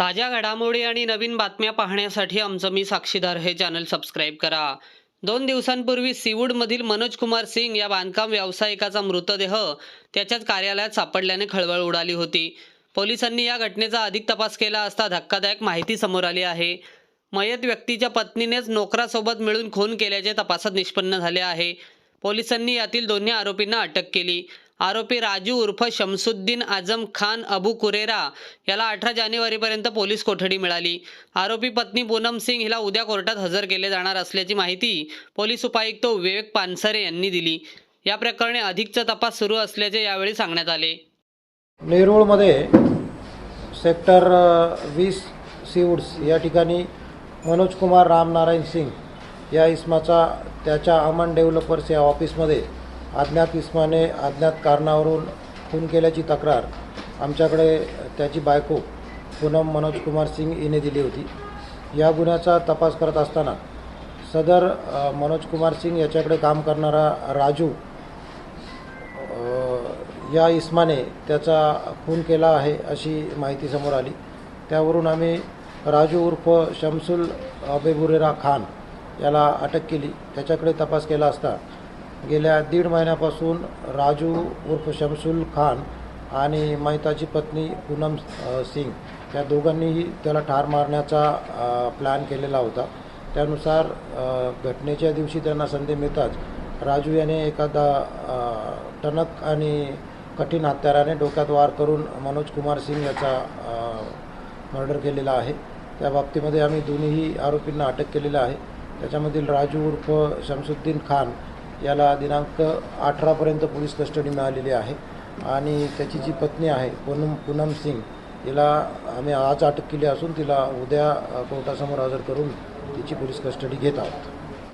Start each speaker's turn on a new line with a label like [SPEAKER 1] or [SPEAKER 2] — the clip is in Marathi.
[SPEAKER 1] ताज्या घडामोडी आणि नवीन बातम्या पाहण्यासाठी आमचं मी साक्षीदार हे चॅनल सबस्क्राईब करा. दोन दिवसांपूर्वी सीवूडमधील मनोज कुमार सिंग या बांधकाम व्यावसायिकाचा मृतदेह त्याच्याच कार्यालयात सापडल्याने खळबळ उडाली होती. पोलिसांनी या घटनेचा अधिक तपास केला असता धक्कादायक माहिती समोर आली आहे. मयत व्यक्तीच्या पत्नीनेच नोकरासोबत मिळून खून केल्याचे तपासात निष्पन्न झाले आहे. पोलिसांनी यातील दोन्ही आरोपींना अटक केली. आरोपी राजू उर्फ शमसुद्दीन आझम खान अबू कुरेरा याला अठरा जानेवारीपर्यंत पोलीस कोठडी मिळाली. आरोपी पत्नी पूनम सिंग हिला उद्या कोर्टात हजर केले जाणार असल्याची माहिती पोलीस उपायुक्त विवेक पानसरे यांनी दिली. या प्रकरणी अधिकचा तपास सुरू असल्याचे यावेळी सांगण्यात आले.
[SPEAKER 2] नेरूळमध्ये सेक्टर वीस सीवूड्स या ठिकाणी मनोज कुमार रामनारायण सिंग या इसमाचा त्याच्या अमन डेव्हलपर्स या ऑफिसमध्ये अज्ञात इस्माने अज्ञात कारणावरून खून केल्याची तक्रार आमच्याकडे त्याची बायको पूनम मनोज कुमार सिंग हिने दिली होती. या गुन्ह्याचा तपास करत असताना सदर मनोज कुमार सिंग याच्याकडे काम करणारा राजू या इस्माने त्याचा खून केला आहे अशी माहिती समोर आली. त्यावरून आम्ही राजू उर्फ शमसुल अबेबुरेरा खान याला अटक केली. त्याच्याकडे तपास केला असता गेल्या दीड महिन्यापासून राजू उर्फ शमसुल खान आणि महिताची पत्नी पूनम सिंग या दोघांनीही त्याला ठार मारण्याचा प्लॅन केलेला होता. त्यानुसार घटनेच्या दिवशी त्यांना संधी मिळताच राजू याने एखादा टणक आणि कठीण हत्याराने डोक्यात वार करून मनोज कुमार सिंग याचा मर्डर केलेला आहे. त्या बाबतीमध्ये आम्ही दोन्हीही आरोपींना अटक केलेलं आहे. त्याच्यामधील राजू उर्फ शमसुद्दीन खान याला दिनांक अठरापर्यंत पोलीस कस्टडी मिळालेली आहे. आणि त्याची जी पत्नी आहे पूनम पूनम सिंग तिला आम्ही आज अटक केली असून तिला उद्या कोर्टासमोर हजर करून तिची पोलीस कस्टडी घेत आहोत.